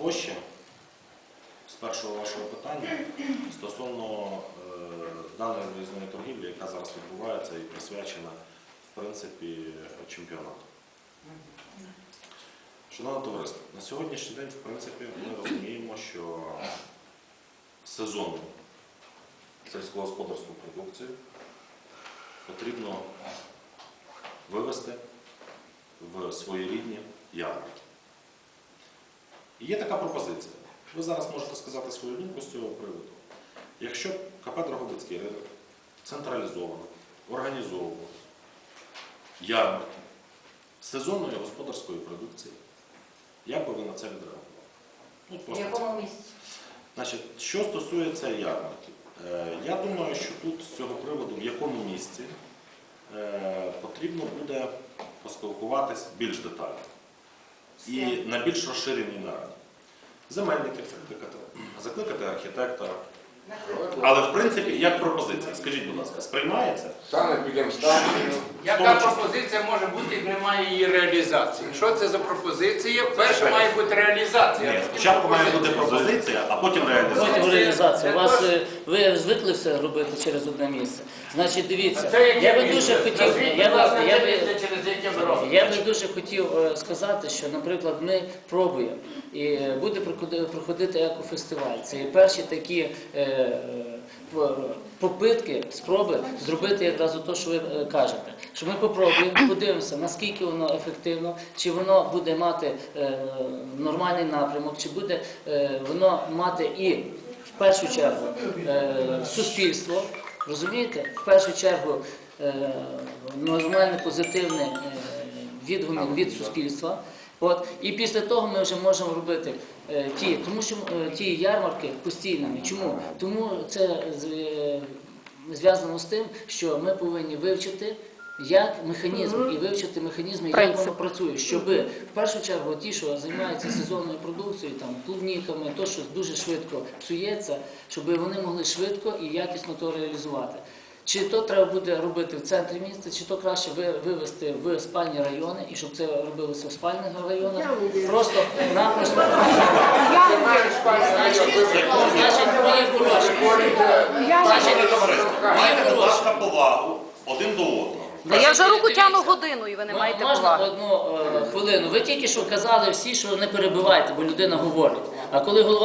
площі з першого вашого питання стосовно е, даної виїзної торгівлі, яка зараз відбувається і присвячена в принципі чемпіонату. Шановне товариство, на сьогоднішній день, в принципі, ми розуміємо, що сезонну сільськогосподарську продукцію потрібно вивести в своєрідні ярмарки. І є така пропозиція. Ви зараз можете сказати свою думку з цього приводу. Якщо КП Дрогобицький ринок централізовано, організовував ярмарки сезонної господарської продукції, як би ви на це відреагували? Ну, В якому місці? Значить, що стосується ярмарків, е, я думаю, що тут з цього приводу, в якому місці е, потрібно буде поспілкуватись більш детально і на більш розширеній нараді. Земельників закликати, закликати архітектора. Але в принципі, як пропозиція, скажіть, будь ласка, сприймається? Саме підемо станцію. Яка пропозиція може бути, як немає її реалізації? Що це за пропозиція? Перше має бути реалізація. Ні, спочатку має бути пропозиція, а потім реалізація. Потім реалізація. У вас е, ви звикли все робити через одне місце. Значить, дивіться, Це яке я би місце? дуже хотів, Назвіть, я будь ласка, би, я те би, місце, через яке ви робите. я би дуже хотів е, сказати, що, наприклад, ми пробуємо і е, буде проходи- проходити екофестиваль. Це є перші такі е, е, попитки, спроби зробити якраз те, що ви е, кажете. Що ми попробуємо, подивимося, наскільки воно ефективно, чи воно буде мати е, нормальний напрямок, чи буде е, воно мати і в першу чергу е, суспільство. Розумієте? В першу чергу е, нормальне позитивне е, відгук від суспільства. От і після того ми вже можемо робити е, ті, тому що е, ті ярмарки постійними. Чому? Тому це е, зв'язано з тим, що ми повинні вивчити. Як механізм і вивчити механізми, як воно працює, щоб в першу чергу ті, що займаються сезонною продукцією, там клубніками, то що дуже швидко псується, щоб вони могли швидко і якісно то реалізувати. Чи то треба буде робити в центрі міста, чи то краще ви- вивести в спальні райони, і щоб це робилося в спальних районах, просто напросто значить, значить, мої хороші. Значить, Майте, будь ласка, повагу один до одного. Та я вже руку тягну годину, і ви не маєте Можна поваги. одну е, хвилину. Ви тільки що казали всі, що не перебивайте, бо людина говорить. А коли голова